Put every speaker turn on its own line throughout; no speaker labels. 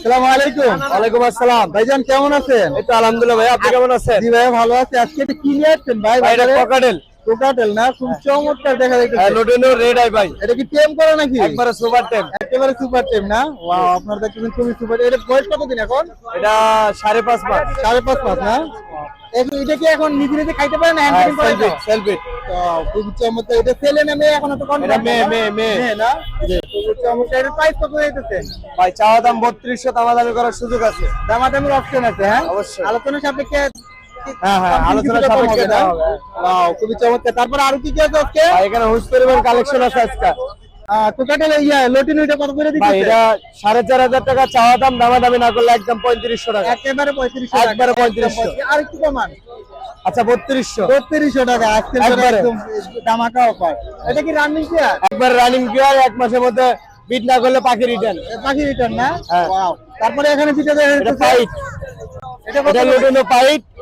সালাম আলাইকুম।
ওয়ালাইকুম আসসালাম।
ভাইজান কেমন আছেন?
এই তো আলহামদুলিল্লাহ ভাই আপনি কেমন আছেন?
জি ভাই ভালো আছে। আজকে এটা কি নিয়ে আসছেন ভাই?
ভাই এটা? কোকাটেল
না? খুব চমৎকার দেখা যাচ্ছে
রেড আই ভাই।
এটা কি টেম করা নাকি?
একবারে সুপার টেম
একেবারে সুপার টেম না? ওয়াও আপনার দেখছেন খুবই সুপার এটা বয়স কতদিন এখন?
এটা সাড়ে পাঁচ মাস।
সাড়ে পাঁচ মাস না? এটা কি এখন নিজে নিজে খাইতে পারে না হ্যান্ড ফিডিং করে তো খুব চমৎকার এটা ছেলে না মেয়ে এখন তো কোন
এটা মেয়ে, মেয়ে, মেয়ে।
না? খুব চমৎকার এটা প্রাইস কত
ভাই চাওয়া দাম বত্রিশশো দামাদামি করার সুযোগ আছে।
দামাদামির অপশন আছে হ্যাঁ?
অবশ্যই।
আলোচনা সাপেক্ষে
হ্যাঁ, হ্যাঁ, আলোচনা সাপেক্ষে
খুবই চমৎকার তারপর আরও কি কি আছে আজকে?
এখানে হুস পরিমাণ কালেকশন আছে আজকে।
কোকাটেল ইয়া লটিন ওইটা কত করে
ভাই এটা সাড়ে চার হাজার টাকা চাওয়া দাম দামাদামি না করলে একদম পঁয়ত্রিশশো টাকা।
একেবারে পঁয়ত্রিশশো
একবারে 3500
আর একটু কমান।
আচ্ছা বত্রিশশো।
বত্রিশশো টাকা আজকে একদম ধামাকা অফার এটা কি রানিং
একবার রানিং গিয়ার এক মাসের মধ্যে বিট না করলে পাখি রিটার্ন
পাখি রিটার্ন না?
হ্যাঁ।
তারপরে এখানে
এটা
যাচ্ছে এটা কত
এটা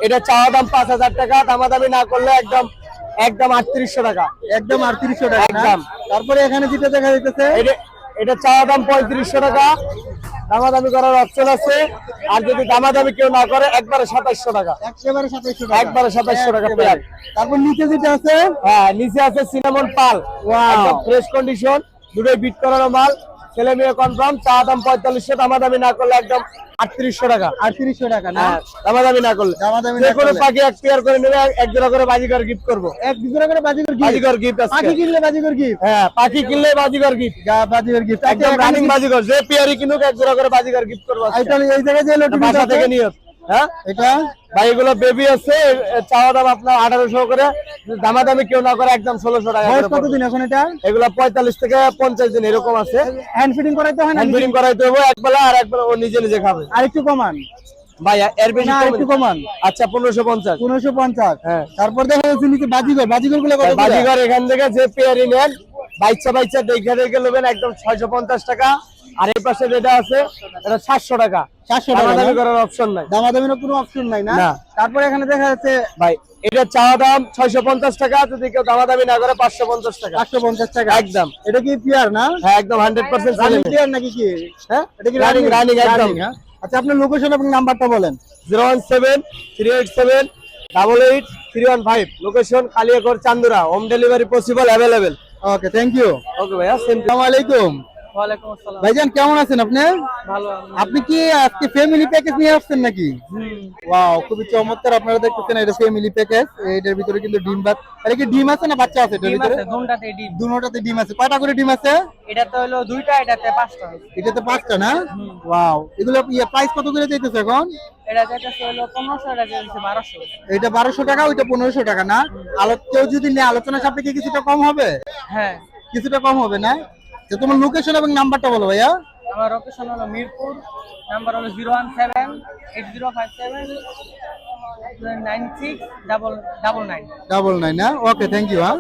এটা চাওয়া দাম পাঁচ হাজার টাকা দামাদামি না করলে একদম একদম আটত্রিশশো টাকা।
একদম আটত্রিশশো টাকা
একদম।
তারপরে এখানে যেটা দেখা যাইতেছে?
এটা এটা চাওয়া দাম পঁয়ত্রিশশো টাকা। দামাদামি করার অপশন আছে। আর যদি দামাদামি কেউ না করে একবারে সাতাশশো টাকা।
একেবারে সাতাইশশো টাকা।
একবারে 2700 টাকা পেয়ার।
তারপর নিচে যেটা আছে?
হ্যাঁ নিচে আছে সিনামন পাল ফ্রেশ কন্ডিশন দুটোই বিট করানো মাল। ছেলে মেয়ে কনফার্ম চা দাম পঁয়তাল্লিশশো দামা দামি না করলে একদম আটত্রিশশো টাকা।
আটত্রিশশো টাকা না?
দামা দামি না করলে।
দামা দামি
যে কোনো পাখি এক পেয়ার করে নেবে এক জোড়া করে বাজিকর গিফট করব।
এক দুজনে করে বাজিকর গিফট
বাজিকর গিফট
পাখি
আছে
কিনলে বাজিকর গিফট
হ্যাঁ পাখি কিনলে বাজিকর গিফট
বাজিকর গিফট
একদম রানিং বাজিকর যে পেয়ারই কিনুক এক জোড়া করে বাজিকর গিফট করব
এই জায়গায় যে লটি
বাসা থেকে নিয়ে। হ্যাঁ
এটা?
ভাই এগুলো বেবি আছে চাওয়া দাম আপনার আঠারোশো করে। দামাদামি কেউ না করে একদম ষোলোশো টাকা
বয়স কতদিন এখন এটা?
এগুলো পঁয়তাল্লিশ থেকে পঞ্চাশ দিন এরকম আছে।
হ্যান্ড ফিটিং করাইতে হয়
হ্যান্ড করাইতে হবে এক বেলা আর এক বেলা ও নিজে নিজে খাবে।
আর একটু কমান।
ভাই এর বেশি
একটু কমান।
আচ্ছা পনেরোশো পঞ্চাশ।
পনেরোশো পঞ্চাশ।
হ্যাঁ।
তারপর দেখা যাচ্ছে নিচে বাজিগর বাজিগরগুলো কত করে?
এখান থেকে যে পেয়ারি নেন বাইচা বাইচা দেখে দেখে নেবেন একদম ছয়শো পঞ্চাশ টাকা। আর এই পাশে যেটা আছে এটা সাতশো টাকা।
সাতশো টাকা না?
করার অপশন নাই।
দামাদামিরও কোনো অপশন নাই না। তারপর এখানে দেখা যাচ্ছে
ভাই এটা চাওয়া দাম ছয়শো পঞ্চাশ টাকা যদি কেউ দামাদামি না করে পাঁচশো পঞ্চাশ টাকা।
পাঁচশো পঞ্চাশ টাকা।
একদম।
এটা কি পিয়ার না?
হ্যাঁ একদম হান্ড্রেড পার্সেন্ট
পিয়ার নাকি কি?
হ্যাঁ?
এটা কি
রানিং রানিং একদম।
হ্যাঁ? আচ্ছা আপনার লোকেশন এবং নাম্বারটা বলেন।
Zero one seven three eight seven double eight three one five location Kaliakair Chandura. Home delivery possible available
okay thank you
okay ভাইয়া সেম
আসসালামু আলাইকুম
ওয়ালাইকুম আসসালাম।
ভাইজান কেমন আছেন আপনি?
ভালো
আপনি কি আজকে ফ্যামিলি প্যাকেজ নিয়ে আসছেন নাকি? ওয়াও খুবই চমৎকার আপনারা দেখতেছেন এটা ফ্যামিলি প্যাকেজ এটার ভিতরে কিন্তু ডিম বাত এটা কি ডিম আছে না বাচ্চা আছে এটার ভিতরে?
দুটাতে ডিম।
দুটোটাতে ডিম আছে। কয়টা করে ডিম আছে?
এটাতে হলো দুইটা এটাতে পাঁচটা
এটাতে পাঁচটা না? ওয়াও এগুলো ইয়ে প্রাইস কত করে চাইতেছে এখন?
এটা হলো এটা
এটা টাকা ওইটা পনেরোশো টাকা না? আলো কেউ যদি নেয় আলোচনা সাপেক্ষে কিছুটা কম হবে?
হ্যাঁ।
কিছুটা কম হবে না? তো তোমার লোকেশন এবং নাম্বারটা বলো ভাইয়া।
আমার লোকেশন হলো মিরপুর নাম্বার হলো zero one seven eight zero five seven nine six double double nine
double nine না? ওকে থ্যাংক ইউ হ্যাঁ